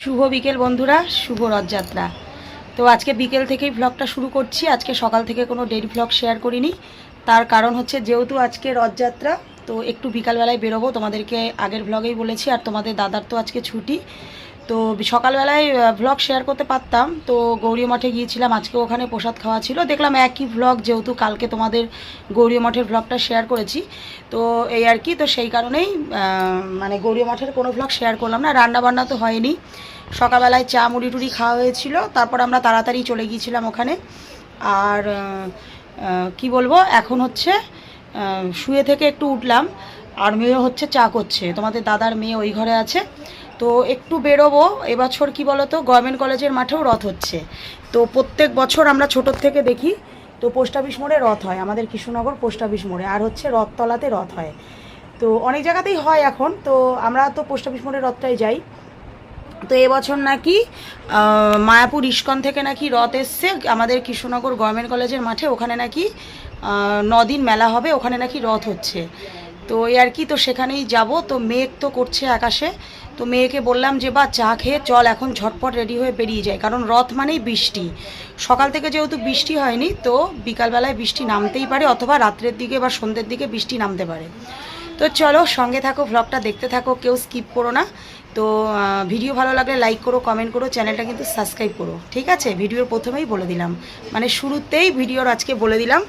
শুভ বিকেল বন্ধুরা, শুভ রথযাত্রা। তো আজকে বিকেল থেকেই ভ্লগটা শুরু করছি। আজকে সকাল থেকে কোনো ডেলি ভ্লগ শেয়ার করিনি। তার কারণ হচ্ছে যেহেতু আজকে রথযাত্রা, তো একটু বিকালবেলায় বেরোবো। তোমাদেরকে আগের ভ্লগেই বলেছি, আর তোমাদের দাদার তো আজকে ছুটি। তো সকালবেলায় ভ্লগ শেয়ার করতে পারতাম। তো গৌরী মঠে গিয়েছিলাম, আজকে ওখানে প্রসাদ খাওয়া ছিল। দেখলাম একই ভ্লগ যেহেতু কালকে তোমাদের গৌরী মঠের ভ্লগটা শেয়ার করেছি। তো এই আর কি, তো সেই কারণেই মানে গৌরী মঠের কোনো ভ্লগ শেয়ার করলাম না। রান্না বান্না তো হয়নি। সকালবেলায় চা মুড়ি টুড়ি খাওয়া হয়েছিল। তারপর আমরা তাড়াতাড়ি চলে গিয়েছিলাম ওখানে। আর কি বলব, এখন হচ্ছে শুয়ে থেকে একটু উঠলাম। আর মেয়ে হচ্ছে চা করছে। তোমাদের দাদার মেয়ে ওই ঘরে আছে। তো একটু বেরোবো। এবছর কি বলো তো গভর্নমেন্ট কলেজের মাঠেও রথ হচ্ছে। তো প্রত্যেক বছর আমরা ছোটোর থেকে দেখি, তো পোস্ট অফিস মোড়ে রথ হয়। আমাদের কৃষ্ণনগর পোস্ট অফিস মোড়ে, আর হচ্ছে রথতলাতে রথ হয়। তো অনেক জায়গাতেই হয় এখন, তো আমরা তো পোস্ট অফিস মোড়ে রথটাই যাই। তো এবছর নাকি মায়াপুর ইস্কন থেকে নাকি রথ এসছে। আমাদের কৃষ্ণনগর গভর্নমেন্ট কলেজের মাঠে, ওখানে নাকি নদিন মেলা হবে, ওখানে নাকি রথ হচ্ছে। তো এই আর কি, তো সেখানেই যাব। তো মেঘ তো করছে আকাশে। তো মেয়েকে বললাম যে, বা, চা খেয়ে চল, এখন ঝটপট রেডি হয়ে বেরিয়ে যায় কারণ রথ মানেই বৃষ্টি। সকাল থেকে যেহেতু বৃষ্টি হয়নি, তো বিকালবেলায় বৃষ্টি নামতেই পারে, অথবা রাত্রের দিকে বা সন্ধ্যের দিকে বৃষ্টি নামতে পারে। তো চলো, সঙ্গে থাকো ভ্লগটা দেখতে থাকো, কেউ স্কিপ করো না। তো ভিডিও ভালো লাগলে লাইক করো কমেন্ট করো চ্যানেলটা কিন্তু সাবস্ক্রাইব করো, ঠিক আছে? ভিডিওর প্রথমেই বলে দিলাম। মানে শুরুতেই ভিডিওর আজকে বলে দিলাম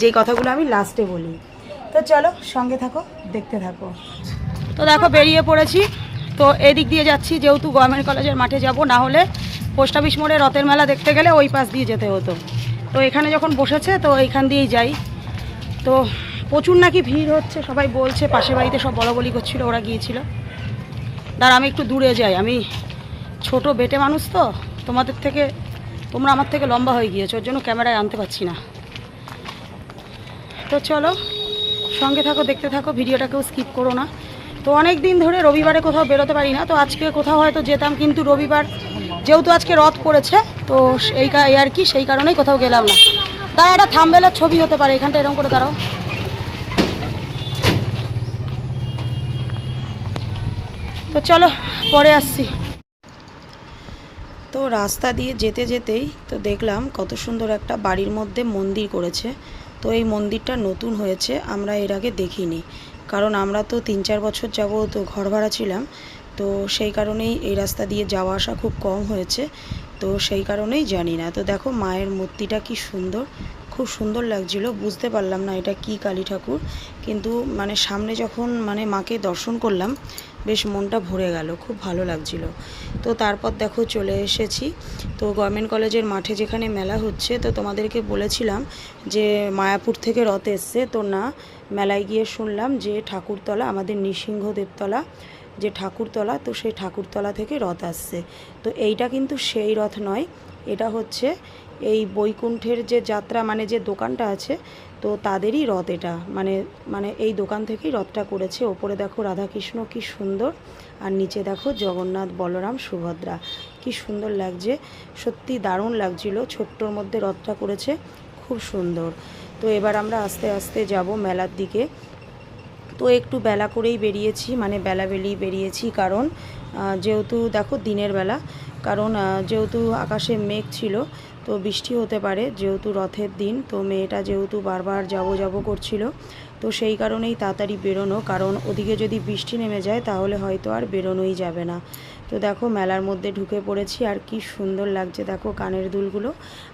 যেই কথাগুলো আমি লাস্টে বলি। তো চলো সঙ্গে থাকো, দেখতে থাকো। তো দেখো, বেরিয়ে পড়েছি। তো এদিক দিয়ে যাচ্ছি, যেহেতু গভর্নমেন্ট কলেজের মাঠে যাব, না হলে পোস্ট অফিস মোড়ে রথের মেলা দেখতে গেলে ওই পাশ দিয়ে যেতে হতো। তো এখানে যখন বসেছে, তো এইখান দিয়েই যাই। তো প্রচুর নাকি ভিড় হচ্ছে, সবাই বলছে, পাশের বাড়িতে সব বলা বলি করছিল, ওরা গিয়েছিল। দাঁড়া, আমি একটু দূরে যাই। আমি ছোট বেটে মানুষ তো, তোমাদের থেকে, তোমরা আমার থেকে লম্বা হয়ে গিয়েছো, ওর জন্য ক্যামেরায় আনতে পারছি না। তো চলো সঙ্গে থাকো, দেখতে থাকো, ভিডিওটাকেও স্কিপ করো না। তো অনেক দিন ধরে রবিবারে কোথাও বেরোতে পারি না, তো আজকে কোথাও হয়তো যেতাম, কিন্তু রবিবার যেহেতু আজকে রথ পড়েছে, তো এই আর কি, সেই কারণেই কোথাও গেলাম না। দাঁড়া একটা থামবেলার ছবি হতে পারে, এখানটা এরকম করে দাঁড়াও। তো চলো, পরে আসছি। তো রাস্তা দিয়ে যেতে যেতেই তো দেখলাম কত সুন্দর একটা বাড়ির মধ্যে মন্দির করেছে। তো এই মন্দিরটা নতুন হয়েছে, আমরা এর আগে দেখিনি। কারণ আমরা তো তিন চার বছর যাব তো ঘর ভাড়া ছিলাম, তো সেই কারণেই এই রাস্তা দিয়ে যাওয়া আসা খুব কম হয়েছে, তো সেই কারণেই জানি না। তো দেখো মায়ের মূর্তিটা কি সুন্দর খুব সুন্দর লাগছিল, বুঝতে পারলাম না এটা কি কালী ঠাকুর। কিন্তু মানে সামনে যখন মানে মাকে দর্শন করলাম, বেশ মনটা ভরে গেল, খুব ভালো লাগছিল। তো তারপর দেখো চলে এসেছি। তো গভর্নমেন্ট কলেজের মাঠে যেখানে মেলা হচ্ছে, তো তোমাদেরকে বলেছিলাম যে মায়াপুর থেকে রথ এসছে। তো না, মেলায় গিয়ে শুনলাম যে ঠাকুরতলা, আমাদের নৃসিংহদেবতলা, যে ঠাকুরতলা, তো সেই ঠাকুরতলা থেকে রথ আসছে। তো এইটা কিন্তু সেই রথ নয় এটা হচ্ছে এই বৈকুণ্ঠের যে যাত্রা মানে যে দোকানটা আছে, তো তাদেরই রথ এটা। মানে মানে এই দোকান থেকেই রথটা করেছে। ওপরে দেখো রাধাকৃষ্ণ কি সুন্দর, আর নিচে দেখো জগন্নাথ, বলরাম, সুভদ্রা। কি সুন্দর লাগছে, সত্যি দারুণ লাগছিল। ছোট্টর মধ্যে রথটা করেছে, খুব সুন্দর। তো এবার আমরা আস্তে আস্তে যাব মেলার দিকে। তো একটু বেলা করেই বেরিয়েছি মানে বেলাবেলি বেরিয়েছি কারণ যেহেতু দেখো দিনের বেলা, কারণ যেহেতু আকাশে মেঘ ছিল, তো বৃষ্টি হতে পারে যেহেতু রথের দিন, তো মেয়েটা যেহেতু বারবার যাব যাব করছিল, তো সেই কারণেই তাড়াতাড়ি বেরোনো, কারণ ওদিকে যদি বৃষ্টি নেমে যায় তাহলে হয়তো আর বেরোনোই যাবে না। তো দেখো, মেলার মধ্যে ঢুকে পড়েছি আর কি সুন্দর লাগছে। দেখো, কানের দুলগুলো।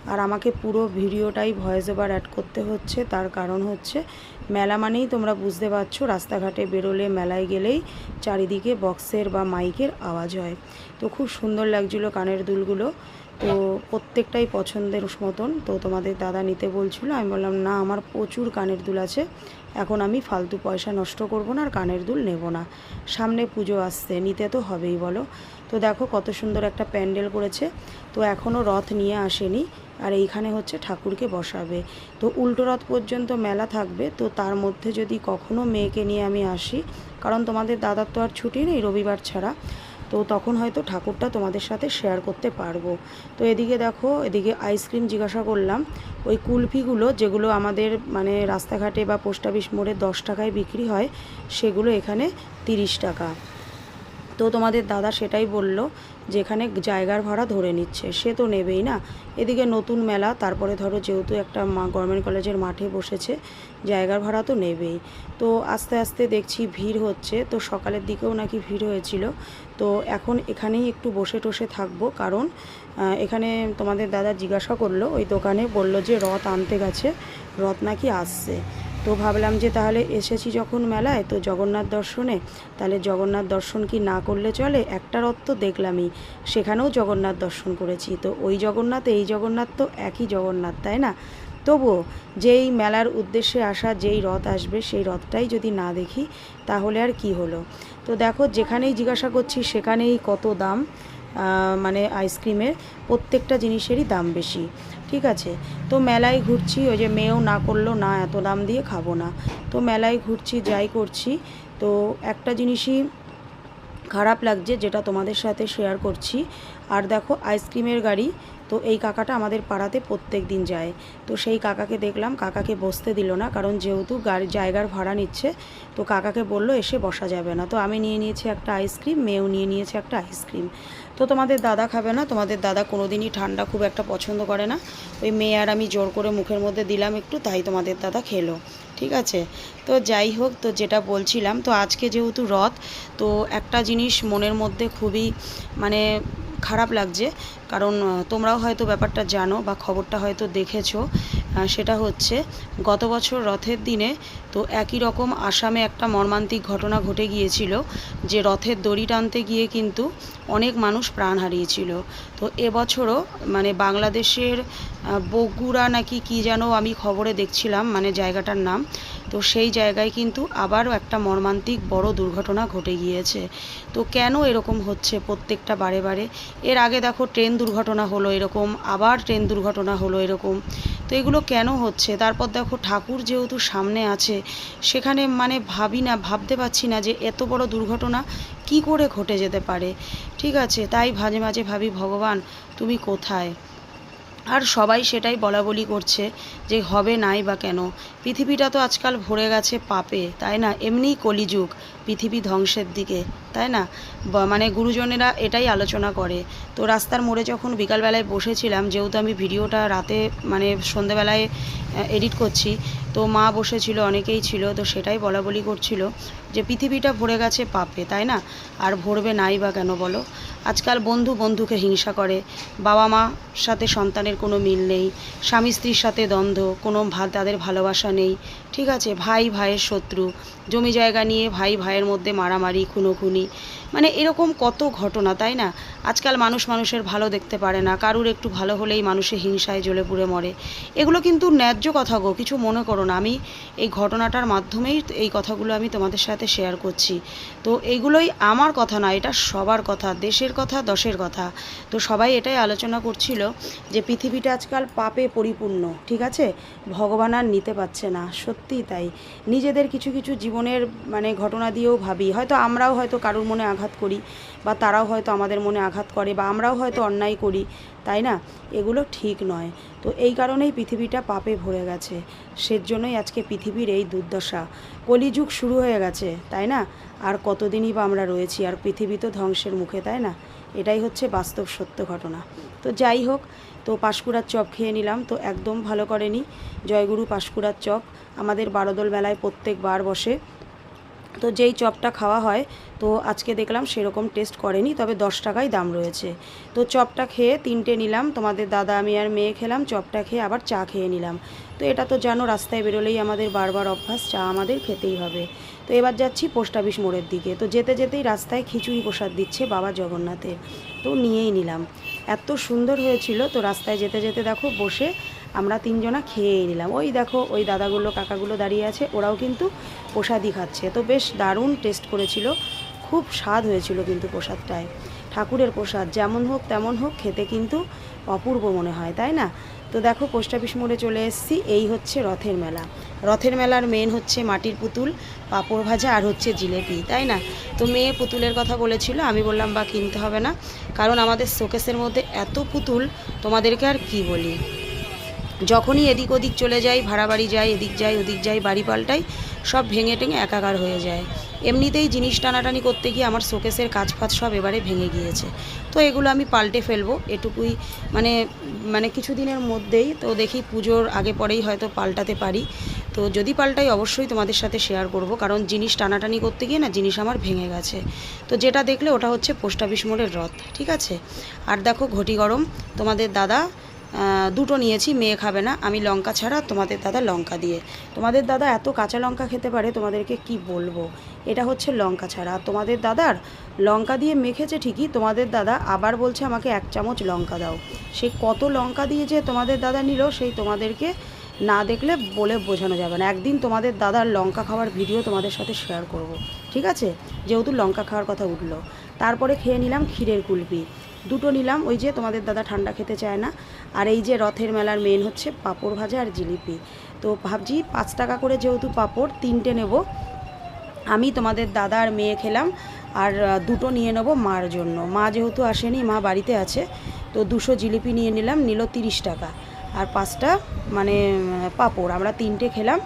আর আমাকে পুরো ভিডিওটাই ভয়েস ওভার অ্যাড করতে হচ্ছে। তার কারণ হচ্ছে, মেলা মানেই তোমরা বুঝতে পারছ, রাস্তাঘাটে বেরোলে মেলায় গেলেই চারিদিকে বক্সের বা মাইকের আওয়াজ হয়। তো খুব সুন্দর লাগছিল কানের দুলগুলো। তো প্রত্যেকটাই পছন্দের মতন। তো তোমাদের দাদা নিতে বলছিল। আমি বললাম, না, আমার প্রচুর কানের দুল আছে। এখন আমি ফালতু পয়সা নষ্ট করব না আর কানের দুল নেব না। সামনে পুজো আসছে, নিতে তো হবেই বলো। তো দেখো কত সুন্দর একটা প্যান্ডেল করেছে। তো এখনও রথ নিয়ে আসেনি, আর এইখানে হচ্ছে ঠাকুরকে বসাবে। তো উল্টো রথ পর্যন্ত মেলা থাকবে, তো তার মধ্যে যদি কখনো মেয়েকে নিয়ে আমি আসি, কারণ তোমাদের দাদার তো আর ছুটি নেই রবিবার ছাড়া তো তখন হয়তো ঠাকুরটা তোমাদের সাথে শেয়ার করতে পারব। তো এদিকে দেখো, এদিকে আইসক্রিম জিজ্ঞাসা করলাম। ওই কুলফিগুলো যেগুলো আমাদের মানে রাস্তাঘাটে বা পোস্ট অফিস মোড়ে দশ টাকায় বিক্রি হয়, সেগুলো এখানে তিরিশ টাকা। তো তোমাদের দাদা সেটাই বলল, যেখানে জায়গার ভাড়া ধরে নিচ্ছে। সে তো নেবেই না। এদিকে নতুন মেলা, তারপরে ধরো যেহেতু একটা মা, গভর্নমেন্ট কলেজের মাঠে বসেছে, জায়গার ভাড়া তো নেবেই। তো আস্তে আস্তে দেখছি ভিড় হচ্ছে, তো সকালের দিকেও নাকি ভিড় হয়েছিল। তো এখন এখানেই একটু বসে টসে থাকব, কারণ এখানে তোমাদের দাদা জিজ্ঞাসা করল, ওই দোকানে বলল যে রথ আনতে গেছে, রথ নাকি আসছে। তো ভাবলাম যে তাহলে এসেছি যখন মেলায়, তো জগন্নাথ দর্শনে। তাহলে জগন্নাথ দর্শন কি না করলে চলে? একটা রথ তো দেখলামই, সেখানেও জগন্নাথ দর্শন করেছি। তো ওই জগন্নাথ, এই জগন্নাথ তো একই জগন্নাথ, তাই না? তবুও যেই মেলার উদ্দেশ্যে আসা, যেই রথ আসবে, সেই রথটাই যদি না দেখি, তাহলে আর কি হলো? তো দেখো, যেখানেই জিজ্ঞাসা করছি, সেখানেই কত দাম মানে আইসক্রিমের প্রত্যেকটা জিনিসেরই দাম বেশি। ঠিক আছে? তো মেলায় ঘুরছি, ওই যে মেয়েও না করল, না এত দাম দিয়ে খাব না। তো মেলায় ঘুরছি, যাই করছি। তো একটা জিনিসই খারাপ লাগছে, যেটা তোমাদের সাথে শেয়ার করছি। আর দেখো আইসক্রিমের গাড়ি তো এই কাকাটা আমাদের পাড়াতে প্রত্যেক দিন যায়। তো সেই কাকাকে দেখলাম, কাকাকে বসতে দিল না, কারণ যেহেতু গাড়ি, জায়গার ভাড়া নিচ্ছে, তো কাকাকে বলল, এসে বসা যাবে না। তো আমি নিয়ে নিয়েছি একটা আইসক্রিম মেয়েও নিয়ে নিয়েছে একটা আইসক্রিম তো তোমাদের দাদা খাবে না, তোমাদের দাদা কোনো দিনই ঠান্ডা খুব একটা পছন্দ করে না। ওই মেয়ে আর আমি জোর করে মুখের মধ্যে দিলাম একটু, তাই তোমাদের দাদা খেলো। ঠিক আছে? তো যাই হোক, তো যেটা বলছিলাম, তো আজকে যেহেতু রথ, তো একটা জিনিস মনের মধ্যে খুবই মানে খারাপ লাগছে। কারণ তোমরাও হয়তো ব্যাপারটা জানো বা খবরটা হয়তো দেখেছ। সেটা হচ্ছে গত বছর রথের দিনে তো একই রকম আসামে একটা মর্মান্তিক ঘটনা ঘটে গিয়েছিল যে রথের দড়ি টানতে গিয়ে কিন্তু অনেক মানুষ প্রাণ হারিয়েছিল। তো এবছরও মানে বাংলাদেশের বগুড়া নাকি কি যেন আমি খবরে দেখছিলাম মানে জায়গাটার নাম, তো সেই জায়গায় কিন্তু আবারও একটা মর্মান্তিক বড় দুর্ঘটনা ঘটে গিয়েছে। তো কেন এরকম হচ্ছে প্রত্যেকটা বারে বারে? এর আগে দেখো ট্রেন দুর্ঘটনা হলো এরকম, আবার ট্রেন দুর্ঘটনা হলো এরকম। তো এগুলো কেন হচ্ছে? তারপর দেখো ঠাকুর যেহেতু সামনে আছে, সেখানে মানে ভাবি না, ভাবতে পারছি না যে এত বড় দুর্ঘটনা কি করে ঘটে যেতে পারে। ঠিক আছে, তাই মাঝে মাঝে ভাবি, ভগবান, তুমি কোথায়? আর সবাই সেটাই বলা বলি করছে যে হবে নাই বা কেন? পৃথিবীটা তো আজকাল ভরে গেছে পাপে, তাই না? এমনিই কলিযুগ। পৃথিবী ধ্বংসের দিকে, তাই না? মানে গুরুজনেরা এটাই আলোচনা করে। তো রাস্তার মোড়ে যখন বিকালবেলায় বসেছিলাম, যেহেতু আমি ভিডিওটা রাতে মানে সন্ধেবেলায় এডিট করছি, তো মা বসেছিল, অনেকেই ছিল, তো সেটাই বলা বলি করছিল যে পৃথিবীটা ভরে গেছে পাপে, তাই না? আর ভরবে নাই বা কেন বলো? আজকাল বন্ধু বন্ধুকে হিংসা করে বাবা মা সাথে সন্তানের কোনো মিল নেই, স্বামী স্ত্রীর সাথে দ্বন্দ্ব, কোনো তাদের ভালোবাসা নেই, ঠিক আছে? ভাই ভাইয়ের শত্রু, জমি জায়গা নিয়ে ভাই ভাই ভাইয়ের মধ্যে মারামারি খুনোখুনি মানে এরকম কত ঘটনা, তাই না? আজকাল মানুষ মানুষের ভালো দেখতে পারে না, কারুর একটু ভালো হলেই মানুষের হিংসায় জ্বলে পুড়ে মরে। এগুলো কিন্তু ন্যায্য কথা গো, কিছু মনে করো না। আমি এই ঘটনাটার মাধ্যমেই এই কথাগুলো আমি তোমাদের সাথে শেয়ার করছি। তো এইগুলোই আমার কথা না, এটা সবার কথা, দেশের কথা, দশের কথা। তো সবাই এটাই আলোচনা করছিল যে পৃথিবীটা আজকাল পাপে পরিপূর্ণ, ঠিক আছে? ভগবান আর নিতে পারছে না, সত্যিই তাই। নিজেদের কিছু কিছু জীবনের মানে ঘটনা দিয়েও ভাবি। হয়তো আমরাও হয়তো কারুর মনে আঘাত করি বা তারাও হয়তো আমাদের মনে আঘাত করে বা আমরাও হয়তো অন্যায় করি, তাই না? এগুলো ঠিক নয়। তো এই কারণেই পৃথিবীটা পাপে ভরে গেছে। সেজন্যই আজকে পৃথিবীর এই দুর্দশা। কলিযুগ শুরু হয়ে গেছে, তাই না? আর কতদিনই বা আমরা রয়েছি, আর পৃথিবী তো ধ্বংসের মুখে, তাই না? এটাই হচ্ছে বাস্তব সত্য ঘটনা। তো যাই হোক, তো পাঁশকুড়ার চপ খেয়ে নিলাম। তো একদম ভালো করেনি। জয়গুরু পাঁশকুড়ার চপ। আমাদের বারোদল মেলায় প্রত্যেকবার বসে তো যেই চপটা খাওয়া হয়, তো আজকে দেখলাম সেরকম টেস্ট করেনি, তবে দশ টাকাই দাম রয়েছে। তো চপটা খেয়ে তিনটে নিলাম, তোমাদের দাদা, আমি আর মেয়ে খেলাম, চপটা খেয়ে আবার চা খেয়ে নিলাম। তো এটা তো জানো, রাস্তায় বেরোলেই আমাদের বারবার অভ্যাস, চা আমাদের খেতেই হবে। তো এবার যাচ্ছি পোস্ট অফিস মোড়ের দিকে। তো যেতে যেতেই রাস্তায় খিচুড়ি প্রসাদ দিচ্ছে বাবা জগন্নাথের। তো নিয়েই নিলাম। এত সুন্দর হয়েছিল, তো রাস্তায় যেতে যেতে দেখো বসে আমরা তিনজনা খেয়েই নিলাম। ওই দেখো, ওই দাদাগুলো, কাকাগুলো দাঁড়িয়ে আছে, ওরাও কিন্তু প্রসাদই খাচ্ছে। তো বেশ দারুণ টেস্ট করেছিল। খুব স্বাদ হয়েছিল কিন্তু প্রসাদটায়। ঠাকুরের প্রসাদ, যেমন হোক তেমন হোক, খেতে কিন্তু অপূর্ব মনে হয়, তাই না? তো দেখো পোস্ট অফিস মোড়ে চলে এসেছি। এই হচ্ছে রথের মেলা। রথের মেলার মেন হচ্ছে মাটির পুতুল, পাঁপড় ভাজা আর হচ্ছে জিলেপি, তাই না? তো মেয়ে পুতুলের কথা বলেছিল, আমি বললাম বা কিনতে হবে না। কারণ আমাদের শোকেসের মধ্যে এত পুতুল, তোমাদেরকে আর কি বলি? যখনই এদিক ওদিক চলে যাই, ভাড়া বাড়ি যাই, এদিক যাই, ওদিক যাই, বাড়ি পাল্টাই, সব ভেঙে টেঙে একাকার হয়ে যায়। এমনিতেই জিনিস টানাটানি করতে গিয়ে আমার শোকেসের কাজ ফাজ সব এবারে ভেঙে গিয়েছে। তো এগুলো আমি পাল্টে ফেলব, এটুকুই। মানে মানে কিছুদিনের মধ্যেই তো দেখি পুজোর আগে পরেই হয়তো পাল্টাতে পারি। তো যদি পাল্টাই অবশ্যই তোমাদের সাথে শেয়ার করব, কারণ জিনিস টানাটানি করতে গিয়ে না জিনিস আমার ভেঙে গেছে। তো যেটা দেখলে ওটা হচ্ছে পোস্ট অফিস মোড়ের রথ, ঠিক আছে? আর দেখো ঘটি গরম, তোমাদের দাদা দুটো নিয়েছি, মেয়ে খাবে না। আমি লঙ্কা ছাড়া, তোমাদের দাদা লঙ্কা দিয়ে। তোমাদের দাদা এত কাঁচা লঙ্কা খেতে পারে, তোমাদেরকে কি বলব? এটা হচ্ছে লঙ্কা ছাড়া। আর তোমাদের দাদার লঙ্কা দিয়ে মেখেছে ঠিকই, তোমাদের দাদা আবার বলছে আমাকে এক চামচ লঙ্কা দাও। সে কত লঙ্কা দিয়ে যে তোমাদের দাদা নিল, সেই তোমাদেরকে না দেখলে বলে বোঝানো যাবে না। একদিন তোমাদের দাদার লঙ্কা খাওয়ার ভিডিও তোমাদের সাথে শেয়ার করব। ঠিক আছে? যেহেতু লঙ্কা খাওয়ার কথা উঠল। তারপরে খেয়ে নিলাম ক্ষীরের কুলপি। দুটো নিলাম, ওই যে তোমাদের দাদা ঠান্ডা খেতে চায় না। আর এই যে রথের মেলার মেন হচ্ছে পাঁপড় ভাজা আর জিলিপি। তো ভাবছি পাঁচ টাকা করে যেহেতু পাঁপড়, তিনটে নেব। আমি তোমাদের দাদা আর মেয়ে খেলাম, আর দুটো নিয়ে নেব মার জন্য। মা যেহেতু আসেনি, মা বাড়িতে আছে, তো দুশো জিলিপি নিয়ে নিলাম, নিল তিরিশ টাকা। আর পাঁচটা মানে পাঁপড়। আমরা তিনটে খেলাম,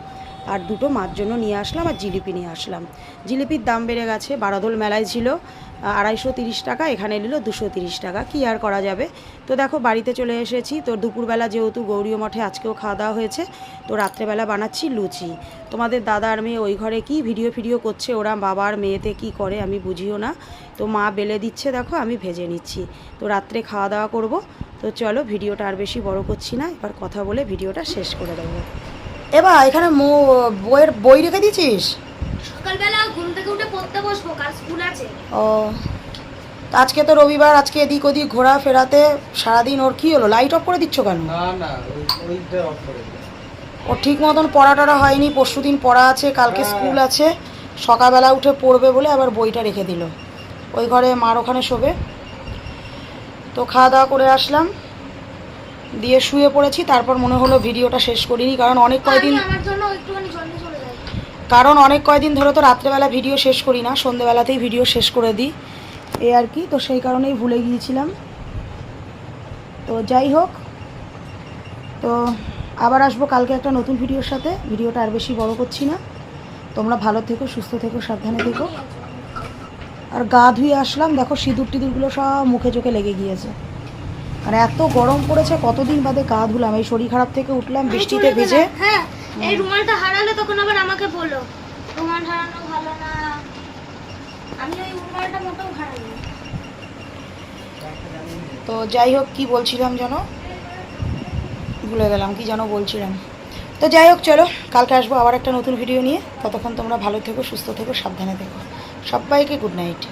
আর দুটো মার জন্য নিয়ে আসলাম, আর জিলিপি নিয়ে আসলাম। জিলিপির দাম বেড়ে গেছে, বারাদোল মেলায় ছিল। আড়াইশো তিরিশ টাকা, এখানে নিল দুশো তিরিশ টাকা। কি আর করা যাবে? তো দেখো, বাড়িতে চলে এসেছি। তো দুপুরবেলা যেহেতু গৌরীয় মঠে আজকেও খাওয়া দাওয়া হয়েছে, তো রাত্রেবেলা বানাচ্ছি লুচি। তোমাদের দাদা আর মেয়ে ওই ঘরে কি ভিডিও ফিডিও করছে? ওরা বাবার মেয়েতে কি করে আমি বুঝিও না। তো মা বেলে দিচ্ছে, দেখো, আমি ভেজে নিচ্ছি। তো রাত্রে খাওয়া দাওয়া করব। তো চলো, ভিডিওটা আর বেশি বড় করছি না। এবার কথা বলে ভিডিওটা শেষ করে দেবো। এবার এখানে বইয়ের বই রেখে দিয়েছিস? সকালবেলা ঘুম থেকে উঠে পড়তে বসবো কাল স্কুল আছে। ও আজকে তো রবিবার আজকে এদিক ওদিক ঘোরা ফেরাতে সারাদিন ওর কি হলো? লাইট অফ করে দিচ্ছ কেন? না না ওই ওইটা অফ করে দে। ও ঠিক মতন পড়া টড়া হয়নি পরশু দিন পড়া আছে কালকে হ্যাঁ। স্কুল আছে সকালবেলা উঠে পড়বে বলে আবার বইটা রেখে দিল। ওই ঘরে মার ওখানে শোবে। তো খাওয়া দাওয়া করে আসলাম দিয়ে শুয়ে পড়েছি তারপর মনে হলো ভিডিওটা শেষ করিনি কারণ অনেক কয়দিন আমার জন্য একটুখানি কারণ অনেক কয়দিন ধরে তো রাত্রেবেলা ভিডিও শেষ করি না সন্ধেবেলাতেই ভিডিও শেষ করে দিই। এই আর কি তো সেই কারণেই ভুলে গিয়েছিলাম। তো যাই হোক তো আবার আসব কালকে একটা নতুন ভিডিওর সাথে। ভিডিওটা আর বেশি বড় করছি না। তোমরা ভালো থেকো সুস্থ থেকো সাবধানে থেকো। আর গা ধুয়ে আসলাম দেখো সিঁদুর টিঁদুরগুলো সব মুখে চোখে লেগে গিয়েছে। আর এত গরম পড়েছে কতদিন বাদে গা ধুলাম? এই শরীর খারাপ থেকে উঠলাম বৃষ্টিতে ভেজে। হ্যাঁ। এই রুমালটা হারালে তখন আবার আমাকে বলো। রুমাল হারানো ভালো না। আমি ওই রুমালটা মোটেও হারাইনি। তো যাই হোক কি বলছিলাম যেন ভুলে গেলাম কি যেন বলছিলাম। তো যাই হোক চলো কালকে আসব আবার একটা নতুন ভিডিও নিয়ে। ততক্ষণ তোমরা ভালো থেকো সুস্থ থেকো সাবধানে থেকো। সবাইকে গুড নাইট